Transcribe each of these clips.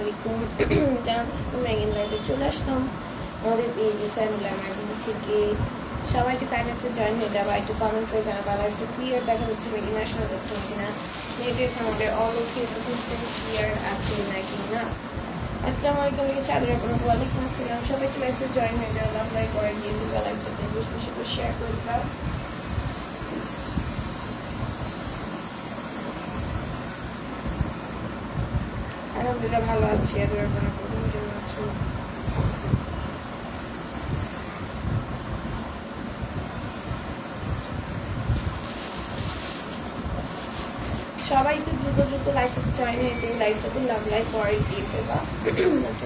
আলাইকুম। জয়েন হয়ে দেখা যাচ্ছে মেগিনা শোনা যাচ্ছে নাকি না নেটের আমাদের অল ওকে ক্লিয়ার আছে নাকি না। আসসালামু আলাইকুম লিখে চাঁদের আপনার ওয়ালাইকুম আসসালাম। সবাই একটু জয়েন হয়ে যাও লাভ লাইক করে দিয়ে দিবা লাইভটাতে বেশি বেশি শেয়ার করে দিবা আলহামদুলিল্লাহ ভালো আছি আর সবাই একটু দ্রুত দ্রুত লাইভটাতে জয়েন যে তো লাভ লাইভ পরে দিয়ে ফেলবা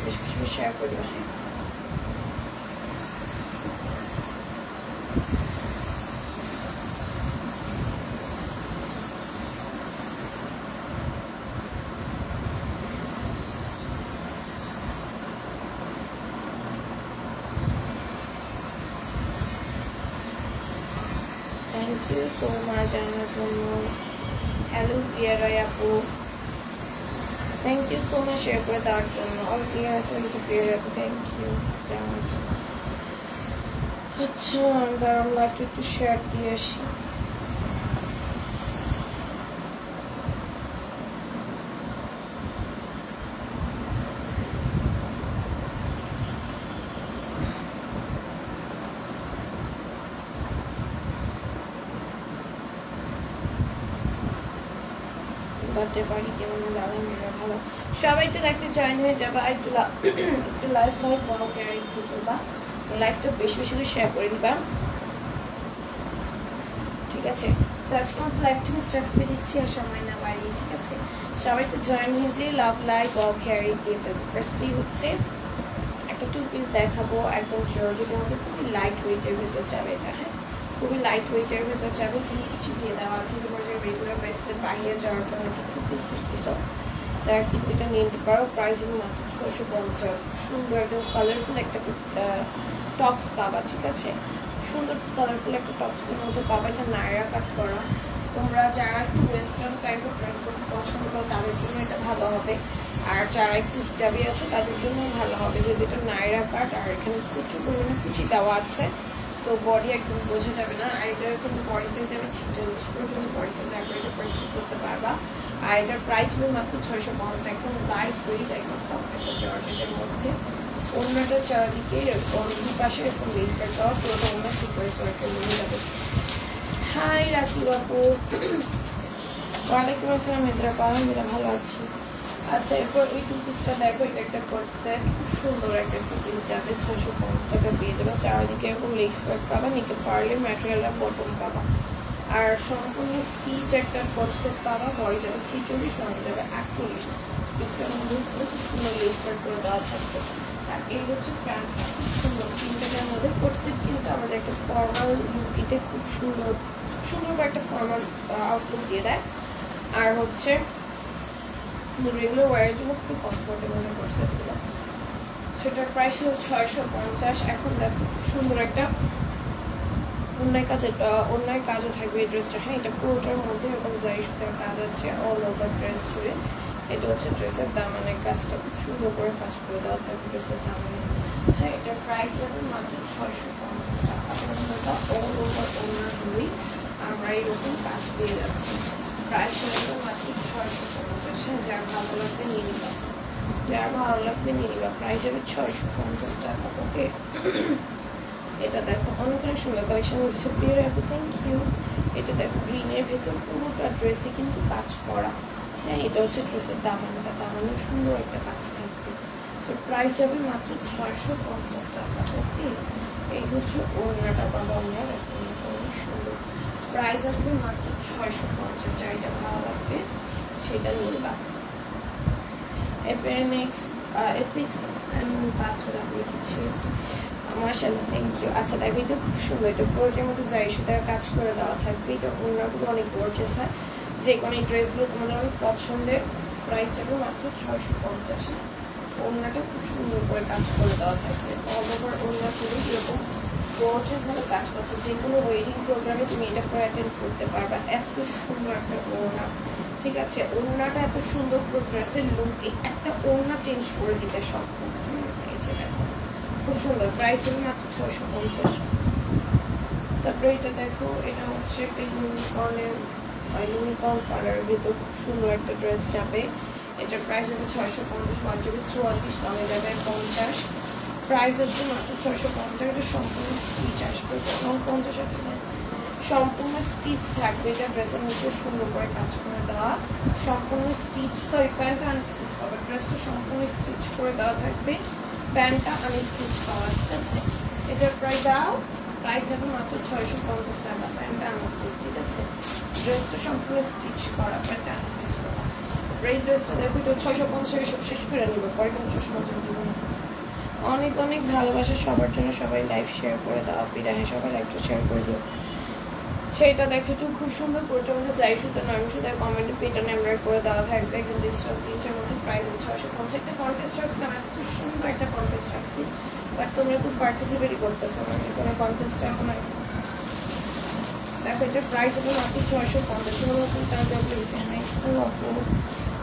বেশি বেশি শেয়ার করে। থ্যাংক ইউ সো মাচ আমার জন্য হ্যালো প্রিয়া রায় আপু thank you so much share করে দেওয়ার জন্য অল ক্লিয়ার আছে বলেছে প্রিয়া রায় আপু থ্যাংক ইউ জানানোর জন্য আচ্ছা দাঁড়ান লাইফটা একটু শেয়ার দিয়ে আসি বার্থডে পার্টি কেমন হলো আলহামদুলিল্লাহ ভালো একটু লাইফে জয়েন হয়ে যাবা আর একটু লাইফ লাইফ বড় কেয়ার করবা লাইফটা বেশি বেশি করে শেয়ার করে দিবা ঠিক আছে সো আজকে মতো লাইফটা আমি স্টার্ট করে দিচ্ছি আর সময় না বাড়িয়ে ঠিক আছে সবাই একটু জয়েন হয়ে লাভ লাইফ অফ হেয়ারি দিয়ে ফেলব ফার্স্টেই হচ্ছে একটা টু পিস দেখাবো একদম জর্জেটের মধ্যে খুবই লাইট ওয়েটের ভেতর যাবে এটা হ্যাঁ খুবই লাইট ওয়েটের ভেতর যাবে এখানে কিছু দিয়ে দেওয়া আছে তোমার যে রেগুলার বেসিসে বাইরে যাওয়ার জন্য একটা টু পিস খুঁজতেছ তারা কিন্তু এটা নিয়ে নিতে পারো। প্রাইস হবে মাত্র ছশো পঞ্চাশ সুন্দর একদম কালারফুল একটা টপস পাবা, ঠিক আছে? সুন্দর কালারফুল একটা টপসের মধ্যে পাবা। এটা নায়রা কাট করা। তোমরা যারা একটু ওয়েস্টার্ন টাইপের ড্রেস করতে পছন্দ করো, তাদের জন্য এটা ভালো হবে। আর যারা একটু হিজাবি আছো, তাদের জন্য ভালো হবে। যদি এটা নায়রা কাট আর এখানে প্রচুর পরিমাণে কুচি দেওয়া আছে, তো বডি একদম বোঝা যাবে না। আর এটার কোনো বডি সাইজ যাবে ছিচল্লিশ পর্যন্ত বডি সাইজ একবার এটা পারচেস করতে পারবা। আর এটার প্রাইস হবে মাত্র ছয়শো পঞ্চাশ। একদম লাইট ওয়েট জর্জেটের মধ্যে। অন্যটা চারিদিকে দুই পাশে এরকম লেস ব্যাগ পুরোটা অন্য ঠিক করে একটা মনে যাবে হাই রাখি বাবু ওয়ালাইকুম আসসালাম মিত্রা আলহামদুলিল্লাহ ভালো আছি? আচ্ছা এরপর এই টু পিসটা দেখো, এটা একটা করছে। খুব সুন্দর একটা টু পিস যাবে ছশো পঞ্চাশ টাকা পেয়ে দেবে। চারিদিকে এরকম লেগস প্যাক পাবা নিকে পারলে ম্যাটেরিয়ালটা বটম পাবা। আর সম্পূর্ণ স্টিচ একটা করসেট পাবা বডি যাবে ছিচল্লিশ মনে যাবে একচল্লিশ। খুব সুন্দর করে দেওয়া আর এই হচ্ছে খুব সুন্দর। মধ্যে কিন্তু আমাদের একটা ফর্মাল লুকিতে খুব সুন্দর সুন্দর একটা ফর্মাল দিয়ে দেয়। আর হচ্ছে রেগুলার ওয়ারের জন্য কমফোর্টেবল হয়ে সেটার প্রাইস হলো ছয়শো পঞ্চাশ। এখন দেখো সুন্দর একটা অন্যায় কাজের অন্যায় কাজও থাকবে এই ড্রেসটা হ্যাঁ এটা পুরোটার মধ্যে এরকম জারি সুতার কাজ আছে অল ওভার ড্রেস জুড়ে, এটা হচ্ছে ড্রেসের দামানের কাজটা খুব সুন্দর করে কাজ করে দেওয়া থাকবে ড্রেসের দামানে হ্যাঁ এটার প্রাইস যাবে মাত্র ছয়শো পঞ্চাশ টাকা। অন্যটা অল ওভার অন্য জুড়েই আমরা এরকম কাজ পেয়ে যাচ্ছি। প্রাইস যাবে মাত্র ছয়শো পঞ্চাশ। হ্যাঁ যার ভালো লাগবে নিয়ে নিবা। যার ভালো লাগবে নিয়ে নিবা। প্রাইস যাবে ছয়শো পঞ্চাশ টাকা ওকে এটা দেখো অনেক অনেক সুন্দর কালেকশন হচ্ছে প্রিয় অ্যাপে থ্যাংক ইউ এটা দেখো গ্রিনের ভেতর পুরোটা ড্রেসে কিন্তু কাজ করা। হ্যাঁ এটা হচ্ছে ড্রেসের দামানটা দামানো সুন্দর একটা কাজ থাকবে। তো প্রাইস যাবে মাত্র ছয়শো পঞ্চাশ টাকা ওকে এই হচ্ছে ওড়নাটা বাবা ওনার অনেক সুন্দর। প্রাইস আসবে মাত্র ছয়শো পঞ্চাশ, যা এটা ভালো লাগবে, সেটা নিবা এপেনিক্স এপিক্স অ্যান্ড বাথরুম লিখেছি। মার্শাল্লাহ থ্যাংক ইউ আচ্ছা দেখো, এটা খুব সুন্দর, এটা পুরোটার মধ্যে যাই, সুতার কাজ করে দেওয়া থাকবে। এটা অন্যগুলো অনেক গর্জেস হয়। যে কোনো এই ড্রেসগুলো তোমাদের অনেক পছন্দের প্রাইস যাবে মাত্র ছয়শো পঞ্চাশে। ওড়নাটা খুব সুন্দর করে কাজ করে দেওয়া থাকবে। অল ওভার ওড়না করে এরকম গর্জেস ভাবে কাজ করছে। যে কোনো ওয়েডিং প্রোগ্রামে তুমি এটা পরে অ্যাটেন্ড করতে পারবা। এত সুন্দর একটা ওড়না। ঠিক আছে? ওড়নাটা এত সুন্দর করে ড্রেসের লুক একটা ওড়না চেঞ্জ করে দিতে খুব সুন্দর প্রাইস হলো মাত্র ছয়শো পঞ্চাশ। তারপরে এটা দেখো, এটা হচ্ছে একটা ইউনিকর্নের ইউনিকর্ন কালারের ভিতর খুব সুন্দর একটা ড্রেস যাবে। এটার প্রাইস হবে ছয়শো পঞ্চাশ ওয়ান যাবে চুয়াল্লিশ, দামে যাবে পঞ্চাশ। প্রাইস আসবে মাত্র ছয়শো পঞ্চাশ, এটা সম্পূর্ণ স্টিচ আসবে। তখন পঞ্চাশ আছে না, সম্পূর্ণ স্টিচ থাকবে এটা ড্রেসের মধ্যে, সুন্দর করে কাজ করে দেওয়া। সম্পূর্ণ স্টিচ সরি প্যান্টটা আনস্টিচ পাবে ড্রেসটা সম্পূর্ণ স্টিচ করে দেওয়া থাকবে। প্যান্টটা আমি স্টিচ পাওয়া ঠিক আছে? এটার প্রায় দাও, প্রাইস হবে মাত্র ছয়শো পঞ্চাশ টাকা। প্যান্টটা আমি স্টিচ ঠিক আছে? ড্রেসটা সম্পূর্ণ স্টিচ করা, প্যান্টটা আমি আনস্টিচ করা। এই ড্রেসটা দেখো, এটা ছয়শো পঞ্চাশ সব শেষ করে নেব, পরে কোনো ছশো পঞ্চাশ দেবো অনেক অনেক ভালোবাসা সবার জন্য সবাই লাইভ শেয়ার করে দাও বিরাহে সবাই লাইভটা শেয়ার করে দিও। সেটা দেখে একটু খুব সুন্দর কোটার মধ্যে যাই সুতো নয় সুতার কমেন্টে পেটার এমব্রয়েড করে দেওয়া থাকবে কিন্তু স্টক প্রিন্টের মধ্যে প্রাইস হচ্ছে ছয়শো পঞ্চাশ। একটা কন্টেস্ট রাখছিলাম এত সুন্দর একটা কন্টেস্ট রাখছি বাট তোমরা খুব পার্টিসিপেটই করতেছো মানে কোনো কন্টেস্ট এখন আর। দেখো এটার প্রাইস হবে মাত্র ছয়শো পঞ্চাশ, ষোলো টাকা দেওয়া পেয়েছে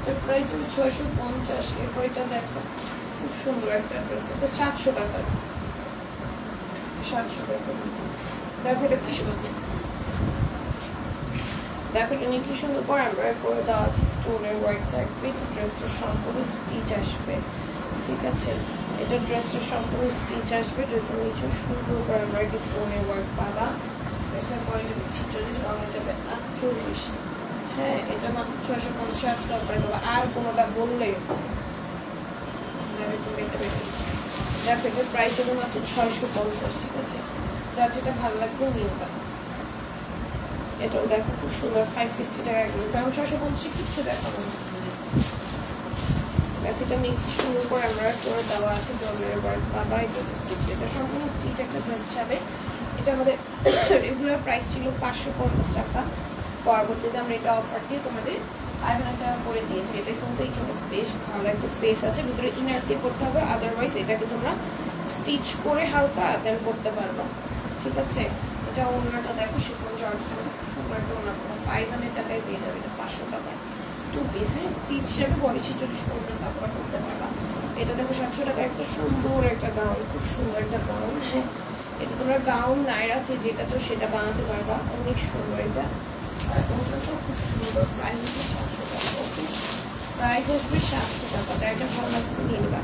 এটার প্রাইস হবে ছয়শো পঞ্চাশ, এরপর এটা দেখো, খুব সুন্দর একটা ড্রেস এটা সাতশো টাকা সাতশো টাকা দেখো এটা কি সুন্দর। দেখো নিয়ে কি সুন্দর করে এমব্রয়েড করে দেওয়া আছে স্টোনের ওয়ার্ক থাকবে, তো ড্রেসটা সম্পূর্ণ স্টিচ আসবে, ঠিক আছে? এটা ড্রেসটা সম্পূর্ণ স্টিচ আসবে ড্রেসের নিচেও সুন্দর করে এমব্রয়েড স্টোনের ওয়ার্ক পাবা ড্রেসের কোয়ালিটি ছিচল্লিশ রঙে যাবে আটচল্লিশ। হ্যাঁ এটা মাত্র ছয়শো পঞ্চাশ আজকে অফার পাবা। আর কোনোটা বললে? তুমি এটা দেখো এটার প্রাইস হবে মাত্র ছয়শো পঞ্চাশ, ঠিক আছে? যার যেটা ভালো লাগবে নিয়ে এটাও দেখো খুব সুন্দর ফাইভ ফিফটি টাকা এগুলো। কারণ ছশো পঞ্চাশে কিচ্ছু দেখাবো। না দেখো এটা নিয়ে কি করে আমরা করে দেওয়া আছে ডলারের বার বাবা এটা স্টিচ এটা সম্পূর্ণ স্টিচ একটা ড্রেস যাবে। এটা আমাদের রেগুলার প্রাইস ছিল পাঁচশো পঞ্চাশ টাকা। পরবর্তীতে আমরা এটা অফার দিয়ে তোমাদের ফাইভ হান্ড্রেড টাকা করে দিয়েছি। এটা কিন্তু এখানে বেশ ভালো একটা স্পেস আছে। ভিতরে ইনার দিয়ে করতে হবে আদারওয়াইজ এটাকে তোমরা স্টিচ করে হালকা আদার করতে পারবা। ঠিক আছে? এটা অন্যটা দেখো, শিফন জর্জ ফাইভ হান্ড্রেড টাকায় পেয়ে যাবে পাঁচশো টাকায় টু পিস স্টিচ হিসাবে বডি ছিচল্লিশ পর্যন্ত আপনারা করতে পারবা এটা দেখো সাতশো টাকা, একটা সুন্দর একটা গাউন খুব সুন্দর একটা গাউন হ্যাঁ এটা তোমরা গাউন নাইরা যে যেটা চাও সেটা বানাতে পারবা, অনেক সুন্দর এটা। আর খুব সুন্দর প্রাইস হচ্ছে সাতশো টাকা ওকে প্রাইস আসবে সাতশো টাকা এটা ভালো লাগবে নিয়ে নেবা।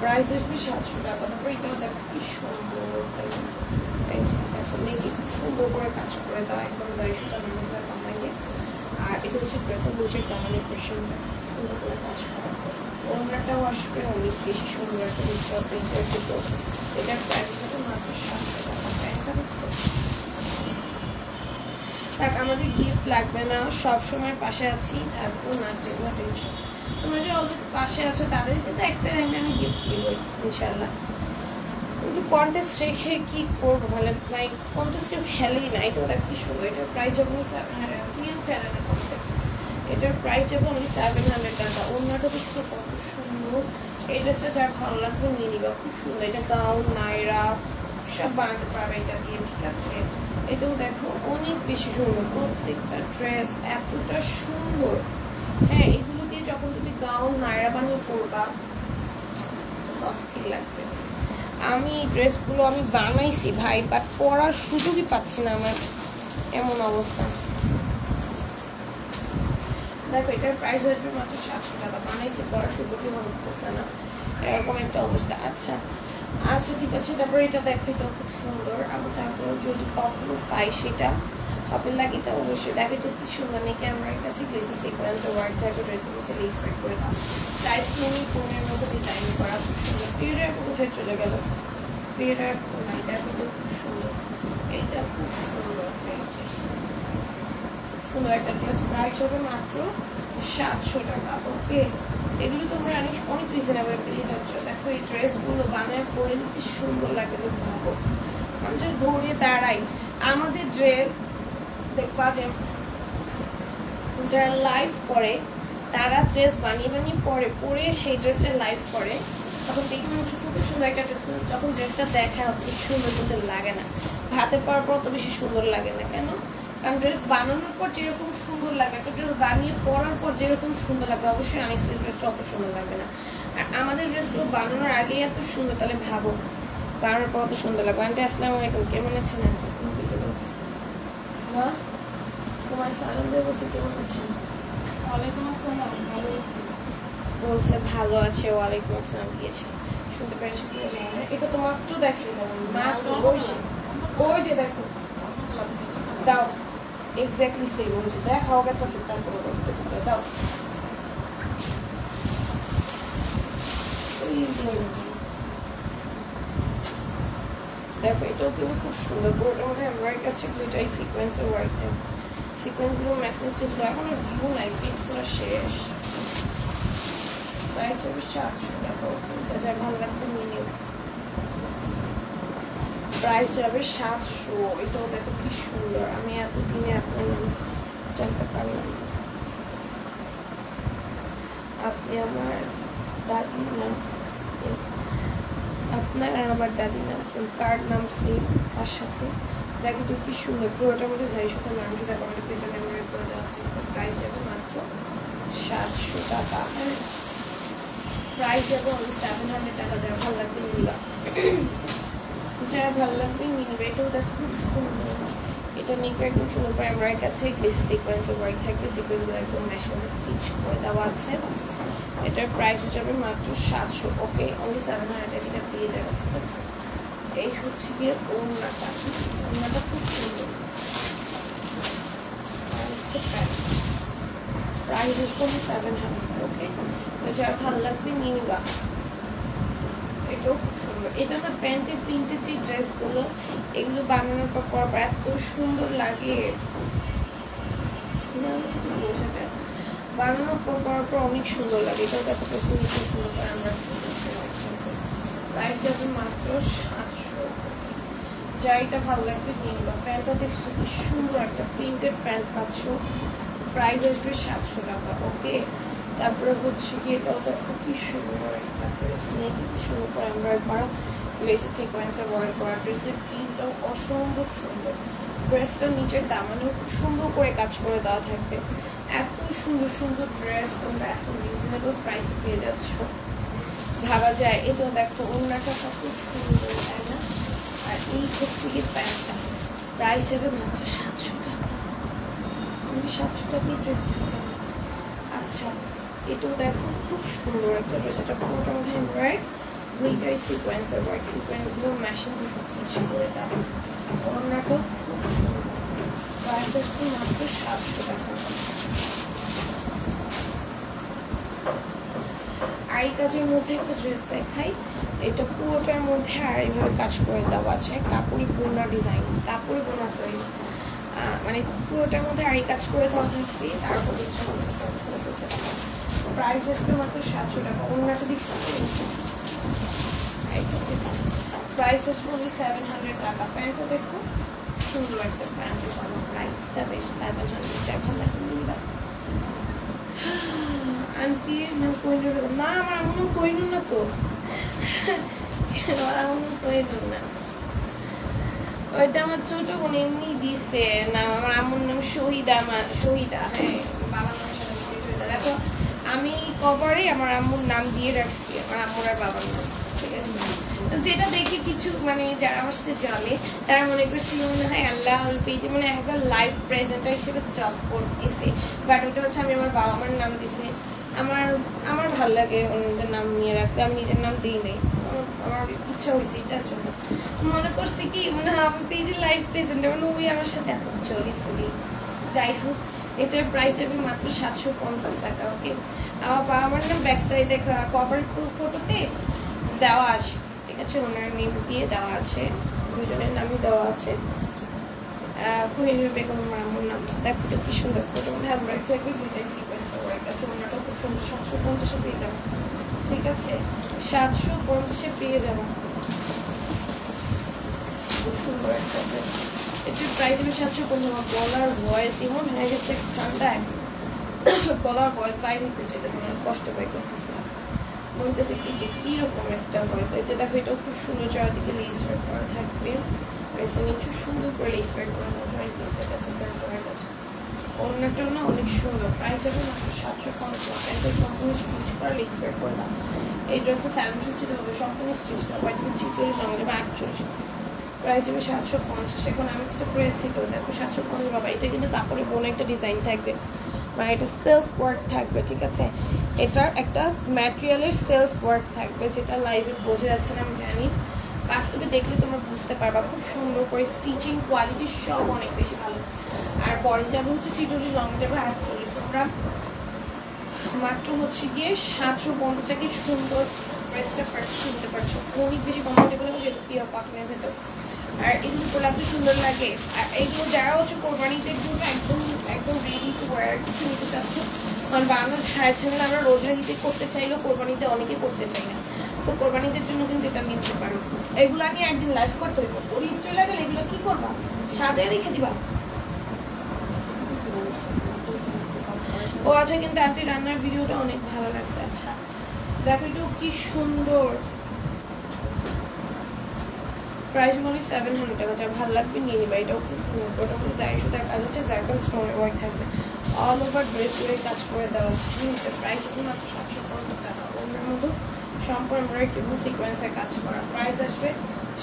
প্রাইস আসবে সাতশো টাকা তারপর এটাও দেখো কি সুন্দর? এই যে দেখো নেকি খুব সুন্দর করে কাজ করে দাও একদম যাই সুতা মানুষরা কামাইয়ে আর এটা হচ্ছে ড্রেসের নিচের দামানের পেশনটা সুন্দর করে কাজ করা অন্যটাও আসবে অনেক বেশি সুন্দর একটা ডিজিটাল প্রিন্টার দুটো এটার প্রাইস হবে মাত্র সাতশো টাকা প্যান্টটা দেখছ থাক আমাদের গিফট লাগবে না সবসময় পাশে আছি থাকব না দেখব টেনশন তোমরা যে অলওয়েজ পাশে আছো তাদেরকে তো একটা টাইমে আমি গিফট দিব ইনশাল্লাহ কিন্তু কন্টেস্ট রেখে কী করব? মানে ভাই কন্টেস্ট কেউ খেলেই না। এটা ওটা কি সুন্দর। এটার প্রাইস যখন কেউ খেলে না কন্টেস্ট এটার প্রাইস যখন সেভেন হান্ড্রেড টাকা। অন্যটা দেখছ কত সুন্দর। এই ড্রেসটা যার ভালো লাগবে নিয়ে নিবা। খুব সুন্দর। এটা গাউন নাইরা সব বানাতে পারবে এটা দিয়ে, ঠিক আছে? এটাও দেখো অনেক বেশি সুন্দর। প্রত্যেকটা ড্রেস এতটা সুন্দর। হ্যাঁ নাইরা বানিয়ে পরবা। অস্থির লাগবে। আমি এই ড্রেসগুলো আমি বানাইছি ভাই বাট পরার সুযোগই পাচ্ছি না আমার। এমন অবস্থা। দেখো, এটার প্রাইস আসবে মাত্র সাতশো টাকা। বানাইছি, পরার সুযোগই মনে করতেছে না। এরকম একটা অবস্থা। আচ্ছা আচ্ছা ঠিক আছে। তারপরে এটা দেখো এটা খুব সুন্দর। আমি তারপরে যদি কখনো পাই সেটা। হবে লাগে তো অবশ্যই দেখে তো কি সুন্দর নেই ক্যামেরার কাছে গ্লেসি সিকোয়েন্স ওয়ার্ক থাকে ড্রেসের নিচে লেস করে দাও। টাইস কিনি ফোনের মতো ডিজাইন করা খুব সুন্দর। পিরিয়ড কোথায় চলে গেল। পিরিয়ড তো নাই দেখো তো খুব সুন্দর। এইটা খুব সুন্দর। সুন্দর একটা ড্রেস প্রাইস হবে মাত্র সাতশো টাকা। ওকে, এগুলো তোমরা অনেক অনেক রিজনেবল পেয়ে যাচ্ছ দেখো, এই ড্রেসগুলো বানায় পরে যদি সুন্দর লাগে, তো ভাবো। আমি যদি দৌড়ে দাঁড়াই। আমাদের ড্রেস দেখবা যে যারা লাইভ করে তারা ড্রেস বানিয়ে বানিয়ে পরে পরে সেই ড্রেসটা লাইভ করে। তখন দেখে মনে হচ্ছে খুব সুন্দর একটা ড্রেস কিন্তু যখন ড্রেসটা দেখা অত সুন্দর কিন্তু লাগে না। হাতে পাওয়ার পর অত বেশি সুন্দর লাগে না কেন? কারণ ড্রেস বানানোর পর যেরকম সুন্দর লাগে একটা ড্রেস বানিয়ে পরার পর যেরকম সুন্দর লাগবে অবশ্যই আমি সেই ড্রেসটা অত সুন্দর লাগবে না। আর আমাদের ড্রেসগুলো বানানোর আগেই এত সুন্দর তাহলে ভাবো বানানোর পর অত সুন্দর লাগবে আন্টি আসসালামু আলাইকুম কেমন আছেন আন্টি? মা? তোমার সালাম দিয়ে বলছি কেমন আছেন ওয়ালাইকুম আসসালাম ভালো আছি। বলছে ভালো আছে ওয়ালাইকুম আসসালাম দিয়েছে। শুনতে পেরেছি কি জানি না এটা তো মাত্র দেখাই মাত্র ওই যে ওই যে দেখো। দাও এক্স্যাক্টলি সেম ওই যে দেখাও দাও। দেখো এটাও কিন্তু খুব সুন্দর পুরোটার মধ্যে আমার কাছে দুইটাই সিকোয়েন্সের ওয়ার্ক থাকে সিকোয়েন্সগুলো মেসেজ টেসগুলো এখন ভিউ নাই পিস পুরো শেষ। প্রাইস হবে সাতশো টাকা। যা ভালো লাগবে মিনিমাম প্রাইস যাবে সাতশো। এটাও দেখো কি সুন্দর। আমি এতদিনে আপনার নাম জানতে পারলাম। আপনি আমার দাদির নাম আপনার আমার দাদি নাম সেম কার্ড নাম সেম তার সাথে? দেখো তো কি সুন্দর পুরোটার মধ্যে যাই সাথে মাংস দেখো আমাদের পেটে মেমোরি করে দেওয়া থাকবে প্রাইস যাবে মাত্র সাতশো টাকা। হ্যাঁ প্রাইস যাবে অনলি সেভেন হান্ড্রেড টাকা যারা ভালো লাগবে নিবা। যারা ভালো লাগবে নিবে। এটাও দেখো খুব সুন্দর। এটা নিকে একদম সুন্দর। করে আমার কাছে বেশি সিকোয়েন্সের ওয়ার্ক থাকবে। সিকোয়েন্সগুলো একদম মেশিনে স্টিচ করে দেওয়া আছে। এটার প্রাইস যাবে মাত্র সাতশো। ওকে অনলি সেভেন হান্ড্রেড এটা পেয়ে যাবে, ঠিক আছে? এই হচ্ছে গিয়ে ওড়নাটা। ওড়নাটা খুব সুন্দর প্রাইস আসবে সেভেন হান্ড্রেড ওকে যারা ভালো লাগবে নিয়ে নিবা এটাও খুব সুন্দর এটা না প্যান্টের প্রিন্টের যে ড্রেসগুলো এগুলো বানানোর পর পর এত সুন্দর লাগে বোঝা যায় বানানোর পর পর পর অনেক সুন্দর লাগে এটাও দেখো পেছনে খুব সুন্দর করে আমরা প্রাইস যাবে মাত্র সাতশো যা এটা ভালো লাগবে কিনবা প্যান্টটা দেখছ কি সুন্দর একটা প্রিন্টেড প্যান্ট পাচ্ছ। প্রাইস আসবে সাতশো টাকা, ওকে? তারপরে হচ্ছে কি এটাও দেখো কি সুন্দর একটা ড্রেস নিয়ে কি সুন্দর করে আমরা একবার লেসে সিকোয়েন্সে ওয়ার্ক করা ড্রেসের প্রিন্টটাও অসম্ভব সুন্দর। ড্রেসটার নিচের দামানেও খুব সুন্দর করে কাজ করে দেওয়া থাকবে। এত সুন্দর সুন্দর ড্রেস তোমরা এত রিজনেবল প্রাইসে পেয়ে যাচ্ছ। ভাবা যায় এটা দেখো ওড়নাটা কত সুন্দর, তাই না? আর এই হচ্ছে কি প্যান্টটা। প্রাইস হবে মাত্র সাতশো টাকা। আমি সাতশো টাকায় ড্রেস পেয়ে আচ্ছা এটাও দেখো, খুব সুন্দর একটা ড্রেস এটা পুরোটা মধ্যে এমব্রয়েড দুইটাই সিকোয়েন্সের ওয়ার্ক সিকোয়েন্সগুলো মেশিন দিয়ে স্টিচ করে দাও। ওড়নাটাও খুব সুন্দর। প্রাইস আসবে মাত্র সাতশো টাকা। আই কাজের মধ্যে একটা ড্রেস দেখাই। এটা পুরোটার মধ্যে আর এইভাবে কাজ করে দেওয়া আছে। কাপড়ি বোনা ডিজাইন কাপড়ি বোনা সরি মানে পুরোটার মধ্যে আড়ি কাজ করে দেওয়া থাকবে তারপর প্রাইস আসবে মাত্র সাতশো টাকা। অন্যটা দিচ্ছি প্রাইস আসবে only সেভেন হান্ড্রেড টাকা। প্যান্টটা দেখো। সুন্দর একটা প্যান্ট। আমার প্রাইসটা বেশ সেভেন হান্ড্রেড টাকা ভালো লাগে নিবা আন্টি নাম কইল না, আমার আম্মু কইল না তো। ওইটা আমার ছোট বোন এমনি দিছে। না, আমার নাম শহীদা, মা, শহীদা হ্যাঁ বাবার নাম শহীদা দেখো, আমি কভারে আমার আম্মুর নাম দিয়ে রাখছি, আমার আম্মুর আর বাবার নাম, ঠিক আছে? যেটা দেখে কিছু মানে যারা আমার সাথে চলে তারা মনে করছে মনে হয় আল্লাহ পেজে মানে অ্যাজ আ লাইভ প্রেজেন্টার হিসেবে জব করতেছে। বাট ওটা হচ্ছে আমি আমার বাবা মার নাম দিছি। আমার আমার ভালো লাগে অন্যদের নাম নিয়ে রাখতে, আমি নিজের নাম দিই নাই। আমার- ইচ্ছা হয়েছে এটার জন্য। মনে করছি কি মানে আমি পেজে লাইভ প্রেজেন্ট মানে ওই আমার সাথে এত চলি ফুলি যাই হোক, এটার প্রাইস হবে মাত্র সাতশো পঞ্চাশ টাকা ওকে আমার বাবা আমার না ব্যাক সাইডে কভার ফটোতে দেওয়া আছে, ঠিক আছে? ওনার নেম দিয়ে দেওয়া আছে, দুজনের নামই দেওয়া আছে। কোহিনুর বেগম আমার নাম। দেখো তো কি সুন্দর ফটো মধ্যে আমরা দুইটাই ওয়ার্ক আছে খুব সুন্দর সাতশো পঞ্চাশে পেয়ে যাব। ঠিক আছে? সাতশো পঞ্চাশে পেয়ে যাব। খুব সুন্দর একটা। এটার প্রাইস হবে সাতশো পঞ্চাশ। গলার ভয়েস এমন হয়ে গেছে ঠান্ডায়। গলার ভয়েস তোমার কষ্ট পাই বলতেছে কি যে কীরকম একটা ভয়েস এটা দেখো, এটাও খুব সুন্দর চারিদিকে লেস করা থাকবে। নিচু সুন্দর করে লেস ওয়ার্ক লেসের কাছে অন্যটা না অনেক সুন্দর। প্রাইস হবে মাত্র সাতশো পঞ্চাশ প্যান্টের সম্পূর্ণ স্টিচ করা লেস ওয়ার্ক করে দাও এই ড্রেসটা সেভেন ফিফটিতে হবে, সম্পূর্ণ স্টিচ করা বাট ছিচল্লিশ নামে যাবে আটচল্লিশ। প্রাইস হবে সাতশো পঞ্চাশ। এখন আমি যেটা পড়েছি তো দেখো সাতশো পঞ্চাশ, বাবা, এটা কিন্তু কাপড়ে বোন একটা ডিজাইন থাকবে। মানে এটা সেলফ ওয়ার্ক থাকবে, ঠিক আছে? এটার একটা ম্যাটেরিয়ালের সেলফ ওয়ার্ক থাকবে, যেটা লাইভে বোঝা যাচ্ছে না, আমি জানি। বাস্তবে দেখলে তোমরা বুঝতে পারবা, খুব সুন্দর করে স্টিচিং কোয়ালিটি সব অনেক বেশি ভালো। আর পরে যাবে হচ্ছে চিটুরি লং যাবে আটচল্লিশ তোমরা মাত্র হচ্ছে গিয়ে সাতশো পঞ্চাশ টাকা সুন্দর ড্রেসটা পারচেস করতে পারছ। অনেক বেশি কমফোর্টেবল হবে যেহেতু পিওর কটনের ভেতর। আর এগুলো পরে এত সুন্দর লাগে। আর এইগুলো যারা হচ্ছে কোরবানিতে জন্য একদম একদম রেডি টু ওয়ার কিছু নিতে চাচ্ছ, কারণ বাংলা ছাড়া ছেলে আমরা রোজার ঈদে করতে চাইলেও কোরবানিতে অনেকে করতে চাই না। তো কোরবানিদের জন্য কিন্তু এটা নিতে পারো। এগুলো নিয়ে একদিন লাইভ করতে হইব ঈদ চলে গেলে এগুলো কি করবা? সাজায় রেখে দিবা। ও আচ্ছা কিন্তু আন্টি, রান্নার ভিডিওটা অনেক ভালো লাগছে। আচ্ছা দেখো একটু কি সুন্দর। প্রাইস মনে সেভেন হান্ড্রেড টাকা যা ভালো লাগবে নিয়ে নিবা। এটাও খুব সুন্দর। ওটা মধ্যে যাই সুতা কাজ আছে জায়গার স্টোনের ওয়ার্ক থাকবে। অল ওভার ড্রেস করে কাজ করে দেওয়া আছে। হ্যাঁ এটা প্রাইস মাত্র সাতশো পঞ্চাশ টাকা। অন্যের মতো সম্পূর্ণ এমব্রয়ডারি এবং সিকোয়েন্সের কাজ করা। প্রাইস আসবে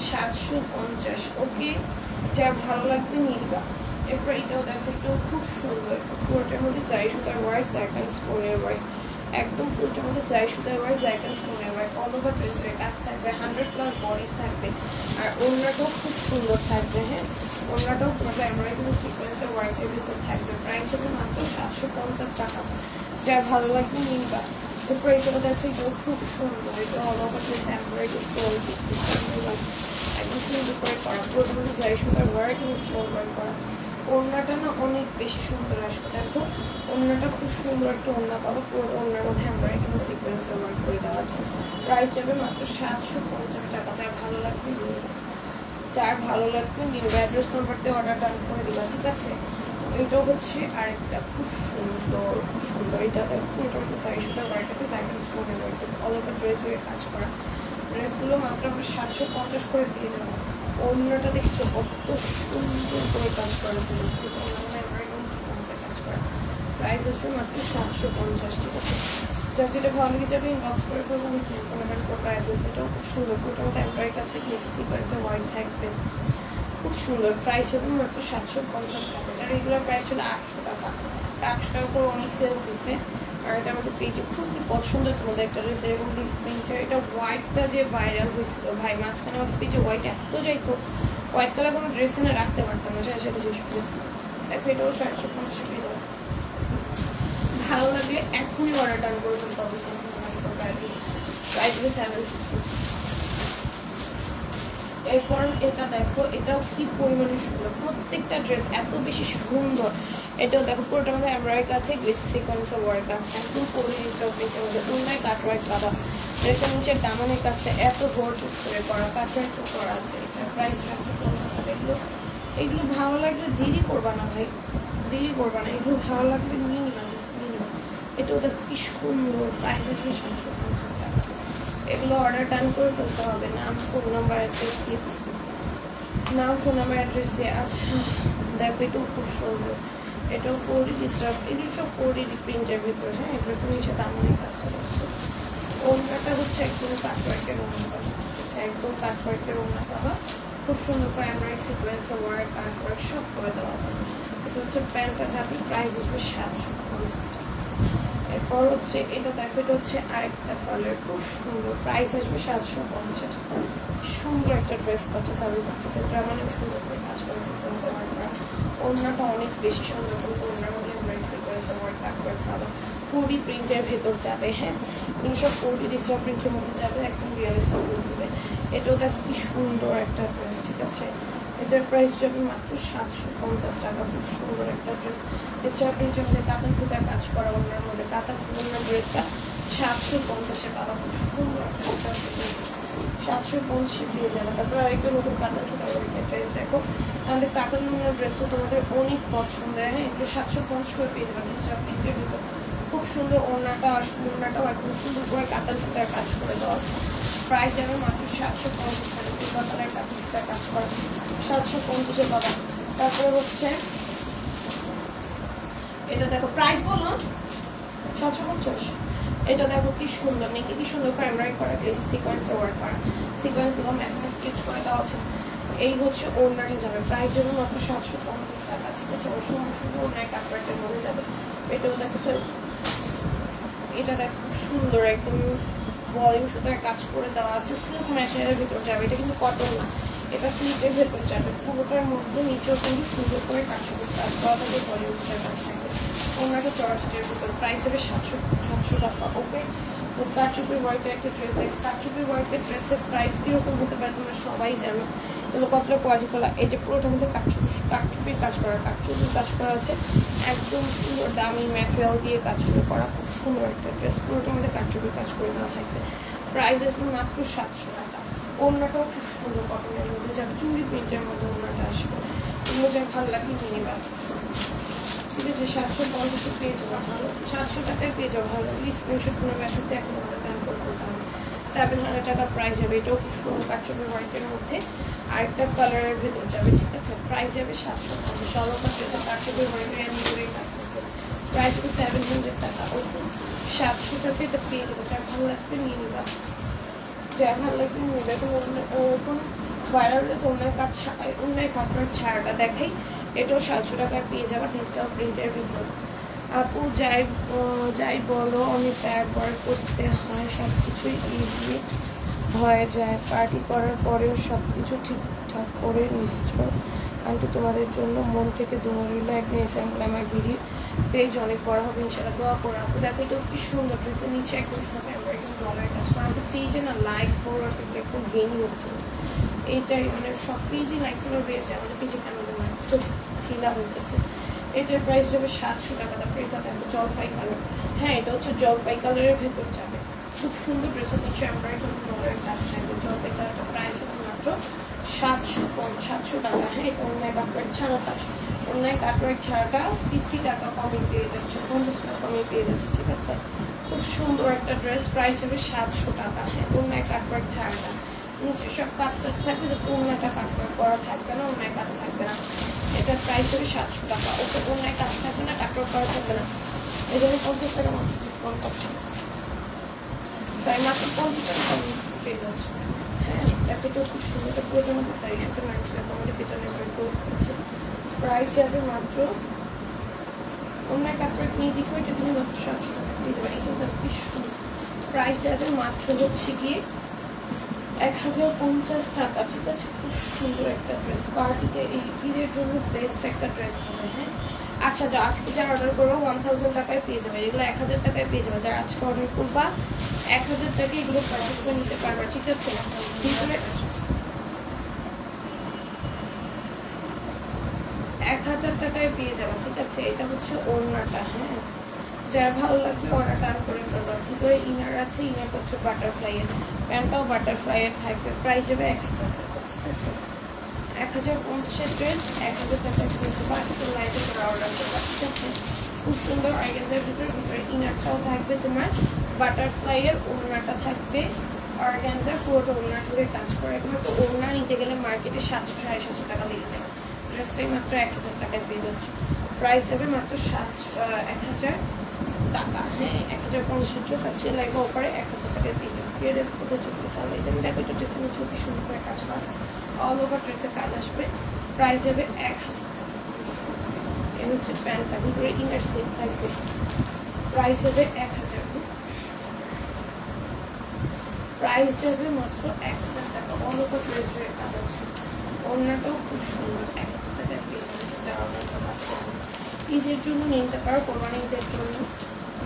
সাতশো পঞ্চাশ। ওকে যা ভালো লাগবে নিবা। এরপর এটাও দেখো, এটাও খুব সুন্দর। পুরোটার মধ্যে যাই সুতার ওয়ার্ক জায়গার স্টোনের ওয়ার্ক একদম পুরোটার মধ্যে যাই সুতার ওয়ার্ক জায়গার স্টোনের ওয়ার্ক অল ওভার ড্রেসের কাজ থাকবে হান্ড্রেড প্লাস বডি থাকবে। আর অন্যটাও খুব সুন্দর থাকবে হ্যাঁ? অন্যটাও পুরোটা এমব্রয়ডারি সিকোয়েন্সের ওয়ার্কের ভিতর থাকবে। প্রাইস হবে মাত্র সাতশো পঞ্চাশ টাকা। যা ভালো লাগবে নিবা। এরপর এটা দেখো এটাও খুব সুন্দর। এটা all over dress embroidery stone একদম সুন্দর করে। করা মধ্যে যাই সুতার ওয়ার্ক এবং স্টোন ওয়ার্ক করা। ওড়নাটা না অনেক বেশি সুন্দর আসবে, দেখো। ওড়নাটা খুব সুন্দর একটা ওড়না পাবো। পুরো ওড়নার মধ্যে এমব্রয়ডারি কিন্তু সিকোয়েন্সের ওয়ার্ক করে দেওয়া আছে। প্রাইস যাবে মাত্র সাতশো পঞ্চাশ টাকা। যার ভালো লাগবে যার ভালো লাগবে নেবে অ্যাড্রেস নাম্বারতে অর্ডার ডান করে দিবা, ঠিক আছে? এটা হচ্ছে আরেকটা খুব সুন্দর খুব সুন্দর। এটা হচ্ছে সাইজ সুতা ওয়ার্ক আছে তাই স্টোনের ওয়ার্ক অল ওভার ড্রেস হয়ে কাজ করা। ড্রেসগুলো মাত্র আমরা সাতশো পঞ্চাশ করে দিয়ে যাব। অন্যটা দেখছ, কত সুন্দর করে কাজ করা। কাজ করা। প্রাইস আসবে মাত্র সাতশো পঞ্চাশ ঠিক আছে যার যেটা ভালো লেগে যাবে ইনবক্স করে ফেলব আমি পেমেন্ট করব অ্যাড্রেস এটাও খুব সুন্দর। পুরোটা মতো এমব্রয়ডারি কাছে হোয়াইট থাকবে। খুব সুন্দর। প্রাইস হবে মাত্র সাতশো পঞ্চাশ টাকা। এটা রেগুলার প্রাইস ছিল আটশো টাকা। আটশো টাকা করে অনেক সেল হয়েছে আর এটা আমাদের পেজে খুব পছন্দের একটা ড্রেস এরকম লিফ প্রিন্টের এটা হোয়াইটটা যে ভাইরাল হয়েছিল ভাই, মাঝখানে আমাদের পেজে হোয়াইট এত যাইতো। হোয়াইট কালার কোনো ড্রেস এনে রাখতে পারতাম না সেটা সাথে শেষ করে দেখো, এটাও সাতশো পঞ্চাশ যাবে। ভালো লাগলে এখনই অর্ডার ডান করে ফেলতে হবে সেভেন ফিফটি এরপর এটা দেখো, এটাও কি পরিমাণে সুন্দর। প্রত্যেকটা ড্রেস এত বেশি সুন্দর। এটাও দেখো, পুরোটা মধ্যে এমব্রয়ডারি আছে গ্রেসি সিকোয়েন্সের ওয়ার্ক আছে। একদম পরে স্টক নিচের মধ্যে অন্যায় কাট ওয়ার্ক করা ড্রেসের নিচের দামানের কাজটা এত ভরপুর করে করা কাট ওয়ার্ক করা আছে। এটা প্রাইস সাতশো পঞ্চাশ এগুলো এগুলো ভালো লাগলে দেরি করবা না ভাই। দেরি করবা না, এগুলো ভালো লাগলে নিয়ে নিবা জাস্ট নিয়ে নিবা এটাও দেখো কি সুন্দর প্রাইস আসবে সাতশো পঞ্চাশ টাকা এগুলো অর্ডার টান করে ফেলতে হবে। নাম ফোন নাম্বার অ্যাড্রেস দিয়ে। নাম ফোন নাম্বার অ্যাড্রেস দিয়ে আচ্ছা দেখো এটাও খুব সুন্দর এটাও ফোর ডি স্টাফ এগুলো সব ফোর ডি প্রিন্টের ভিতর হ্যাঁ? অ্যাড্রেসের নিচে দামের কাজটা করতে ওনাটা হচ্ছে একদম কাটওয়ার্কের ওনা পাবা আচ্ছা একদম কাটওয়ার্কের ওনা পাবা খুব সুন্দর করে এমব্রয়ডারি সিকোয়েন্সের ওয়ার্ক কাটওয়ার্ক সব করে দেওয়া আছে। এটা হচ্ছে প্যান্টটা যাবে প্রাইস আসবে সাতশো। পঞ্চাশ এরপর হচ্ছে এটা দেখো, এটা হচ্ছে আরেকটা কালার খুব সুন্দর। প্রাইস আসবে সাতশো পঞ্চাশ। সুন্দর একটা ড্রেস পাচ্ছে তাদের এটা মানে সুন্দর করে কাজ করে করা ওড়নাটা অনেক বেশি সুন্দর কিন্তু ওড়নার মধ্যে এমব্রয়ডারি সিকোয়েন্সের ওয়ার্ক কাটওয়ার্ক পাবা ফুডি প্রিন্টের ভেতর যাবে হ্যাঁ? এগুলো সব ফুডি প্রিন্টের মধ্যে যাবে, একদম রিয়েলিস্টিক লুক দেবে। এটাও দেখো কি সুন্দর একটা ড্রেস ঠিক আছে? এটার প্রাইস যাবে মাত্র সাতশো পঞ্চাশ টাকা। খুব সুন্দর একটা ড্রেস ডিজিটাল প্রিন্টের মধ্যে কাতান সুতার কাজ করা ওনার মধ্যে কাতান ওনার ড্রেসটা সাতশো পঞ্চাশে পাবা খুব সুন্দর একটা সাতশো পঞ্চাশে পেয়ে যাবে। তারপর আরেকটা নতুন কাতান সুতার ড্রেস দেখো। আমাদের কাতান ওনার ড্রেস তো তোমাদের অনেক পছন্দের। হ্যাঁ এগুলো সাতশো পঞ্চাশ করে পেয়ে যাবে প্রিন্টের ভিতর খুব সুন্দর ওড়নাটা আসবে ওড়নাটাও একদম সুন্দর করে কাতান সুতার কাজ করে দেওয়া আছে। প্রাইস যাবে মাত্র সাতশো পঞ্চাশ টাকা। কাজ করা সাতশো পঞ্চাশে পাবা। তারপরে হচ্ছে, এটা দেখো প্রাইস বলো, সাতশো পঞ্চাশ। এটা দেখো কি সুন্দর, নাকি কি সুন্দর প্রাইমারি করা দিয়েছে সিকোয়েন্সে ওয়ার্ক করা। সিকোয়েন্সগুলো ম্যাসেজ স্টিচ করে দেওয়া আছে। এই হচ্ছে ওড়নাটা যাবে প্রাইস যাবে মাত্র সাতশো পঞ্চাশ টাকা, ঠিক আছে? ওর সময় সুন্দর ওড়নায় কাপড়ের মধ্যে যাবে। এটাও দেখো এটা দেখো খুব সুন্দর, একদম ভলিউম সুতার কাজ করে দেওয়া আছে। সিল্ক ম্যাটেরিয়ালের ভিতর যাবে, এটা কিন্তু কটন না। এটা সিল্কের ভেতর যাবে, পুরোটার মধ্যে নিচেও কিন্তু সুন্দর করে কাজ কাজ করা থাকবে ভলিউম সুতার কাজ থাকবে ওনাটা চড়াচটের ভিতর, প্রাইস হবে সাতশো সাতশো টাকা, ওকে? কারচুপির ওয়ার্কের একটা ড্রেস দেখো, কারচুপির ওয়ার্কের ড্রেসের প্রাইস কীরকম হতে পারে তোমরা সবাই জানো। এগুলো কতটা কোয়ালিটি ফেলা এই যে পুরোটার মধ্যে কাঠচুপি কাঠচুপির কাজ করা কাঠচুপির কাজ করা আছে। একদম সুন্দর দামি ম্যাটেরিয়াল দিয়ে কাজ করে করা, খুব সুন্দর একটা ড্রেস পুরোটার মধ্যে কাঠচুপির কাজ করে দেওয়া থাকবে। প্রাইস আসবে মাত্র সাতশো টাকা। ওড়নাটাও খুব সুন্দর কটনের মধ্যে যাবে চুড়ি প্রিন্টের মধ্যে ওড়নাটা আসবে। এগুলো যা ভালো লাগে নিয়ে নিবা ঠিক আছে, সাতশো পঞ্চাশে পেয়ে যাওয়া ভালো। সাতশো টাকায় পেয়ে যাওয়া ভালো। স্ক্রিনশট করে মেসেজে আমাদের প্ল্যান করে করতে হবে। সেভেন হান্ড্রেড টাকা প্রাইস যাবে, এটাও খুব সুন্দর কাটচুপের হোয়াইটের মধ্যে। আরেকটা কালারের ভেতর যাবে, ঠিক আছে? প্রাইস যাবে সাতশো পঞ্চাশ। অলকা ড্রেসে কাটচুপের হোয়াইটের এমনি করে প্রাইস হবে সেভেন হান্ড্রেড টাকা। ওরকম সাতশো টাকা এটা পেয়ে যাবে। যার ভালো লাগবে নিয়ে নিবা নিয়ে নিবে ওরকম ভাইরাল ড্রেস অন্য কাজ ছাড়া অন্য কাপড়ের ছাড়াটা দেখাই, এটাও সাতশো টাকায় পেয়ে যাবে ডিজিটাল প্রিন্টের ভিতর। আপু, যাই যাই বলো, অনেক টায়ার ওয়ার্ক করতে হয় সব কিছুই ইজি হয়ে যায়। পার্টি করার পরেও সব কিছু ঠিকঠাক করে নিশ্চয়। আন্টি, তোমাদের জন্য মন থেকে দোয়া রইল, একদিন এসে আমার ভিডিও পেজ অনেক বড় হবে ইনশাল্লাহ দোয়া করে। আপু, দেখো এটা কি সুন্দর ড্রেসের নিচে একদম ডলার পেজে না লাইক গেইন হচ্ছে মানে সব পেজই লাইক ফলোয়ার আমাদের পেজে কেন হইতেছে এটার প্রাইস যাবে সাতশো টাকা, তারপরে এটা থাকবে জলপাই কালার হ্যাঁ এটা হচ্ছে জলপাই কালারের ভেতর যাবে। খুব সুন্দর ড্রেসের নিচে আমেরিকান ডলারের কাজ থাকবে জলপাই কালারটা প্রাইস মাত্র সাতশো সাতশো টাকা। হ্যাঁ এটা অন্যায় কাপড়ের ছাড়াটা। অন্যায় কাপড়ের ছাড়াটা ফিফটি টাকা কমে পেয়ে যাচ্ছে, পঞ্চাশ টাকা কমে পেয়ে যাচ্ছে, ঠিক আছে? খুব সুন্দর একটা ড্রেস প্রাইস হবে সাতশো টাকা হ্যাঁ অন্যায় কাপড়ের ছাড়াটা নিচে সব কাজ টাজ থাকবে জাস্ট অন্যটা কাপড় করা থাকবে না অন্যায় কাজ থাকবে না। এটার প্রাইস হবে সাতশো টাকা। ওকে অন্যায় কাজ থাকবে না কাপড় করা থাকবে না। এই জন্য পঞ্চাশ টাকা মাত্র ডিসকাউন্ট করছে। তাই মাত্র পঞ্চাশ টাকা পেয়ে যাচ্ছে। হ্যাঁ এতটাও খুব সুন্দর পুরোটার মধ্যে তাই সাথে মানুষের করছে। প্রাইস যাবে মাত্র অন্য কাপড় নিয়ে দিকে এটা তুমি মাত্র সাতশো টাকা দিয়ে দেবে এখানটা কি সুন্দর। প্রাইস যাবে মাত্র হচ্ছে গিয়ে এক হাজার পঞ্চাশ টাকা। ঠিক আছে, খুব সুন্দর একটা ড্রেস পার্টিতে ঈদের জন্য বেস্ট একটা ড্রেস হবে হ্যাঁ? আচ্ছা যা আজকে যারা অর্ডার করব ওয়ান থাউজেন্ড টাকায় পেয়ে যাবে। এগুলো এক হাজার টাকায় পেয়ে যাবে। যারা আজকে অর্ডার করবা, এক হাজার টাকায় এগুলো পারচেস করে নিতে পারবা, ঠিক আছে? ভিতরে এক হাজার টাকায় পেয়ে আছে এটা হচ্ছে ওড়নাটা হ্যাঁ? যার ভালো লাগবে ওরা টান করে ফেলবা। ভিতরে ইনার আছে ইনারটা হচ্ছে বাটারফ্লাইয়ের প্যান্টটাও বাটারফ্লাইয়ের থাকবে। প্রাইস যাবে এক হাজার টাকা, ঠিক আছে? এক হাজার পঞ্চাশের ড্রেস এক হাজার পেয়ে যাব আজকে লাইটে করে অর্ডার করবা, ঠিক আছে? খুব সুন্দর অর্গ্যান্সার ভিতরে ভিতরে ইনারটাও থাকবে তোমার। বাটারফ্লাইয়ের ওড়নাটা থাকবে। অর্গ্যান্সার পুরোটা ওড়না জুড়ে কাজ করে। একমাত্র ওড়না নিতে গেলে মার্কেটে সাতশো, সাড়ে সাতশো টাকা লেগে যায়। ড্রেসটাই মাত্র এক হাজার টাকায় পেয়ে যাচ্ছে। প্রাইস যাবে মাত্র সাতশো এক হাজার টাকা। হ্যাঁ এক হাজার পঞ্চাশ ড্রেস আছে লাইভ অফারে এক হাজার টাকায় পেয়ে যাবে। পিরিয়ডের কোথায় চব্বিশ সাল এই জন্য দেখো, এটা ড্রেসের নিচে সুন্দর করে কাজ করা। অল ওভার ড্রেসের কাজ আসবে। প্রাইস যাবে এক হাজার টাকা। এ হচ্ছে প্যান্টটা ভিতরে ইনার সেট থাকবে। প্রাইস যাবে এক হাজার। প্রাইস যাবে মাত্র এক হাজার টাকা। অল ওভার ড্রেসের কাজ আছে। অন্যটাও খুব সুন্দর। এক হাজার টাকায় পেয়ে যাবে। ঈদের জন্য নিতে পারো, কোরবানি ঈদের জন্য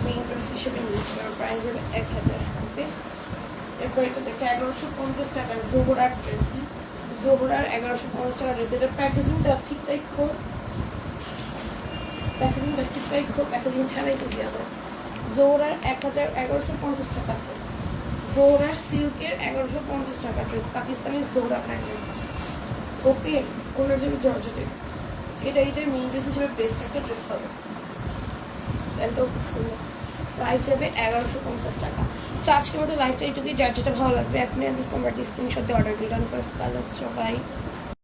মেইন ড্রেস হিসেবে নিতে পারো প্রাইস হবে এক হাজার ওকে এরপর এটা দেখে এগারোশো পঞ্চাশ টাকার জোহরার ড্রেস জোহরার এগারোশো পঞ্চাশ টাকার ড্রেস এটা প্যাকেজিংটা ঠিক রাখো প্যাকেজিংটা ঠিক রাখো প্যাকেজিং ছাড়াই তো দেওয়া যায় জোহরার এক হাজার এগারোশো পঞ্চাশ টাকা জোহরার সিল্কের এগারোশো পঞ্চাশ টাকা ড্রেস পাকিস্তানি জোহরা ব্র্যান্ডের ওকে ওনার যাবে জর্জেটের? এটা ঈদের মেইন ড্রেস হিসেবে বেস্ট একটা ড্রেস হবে। প্যান্টটাও খুব সুন্দর। প্রাইস হবে এগারোশো পঞ্চাশ টাকা। তো আজকের মতো লাইফটা এইটুকুই যার যেটা ভালো লাগবে এখনই আমি তোমার দিয়ে অর্ডার রিটার্ন করে ভালো সবাই।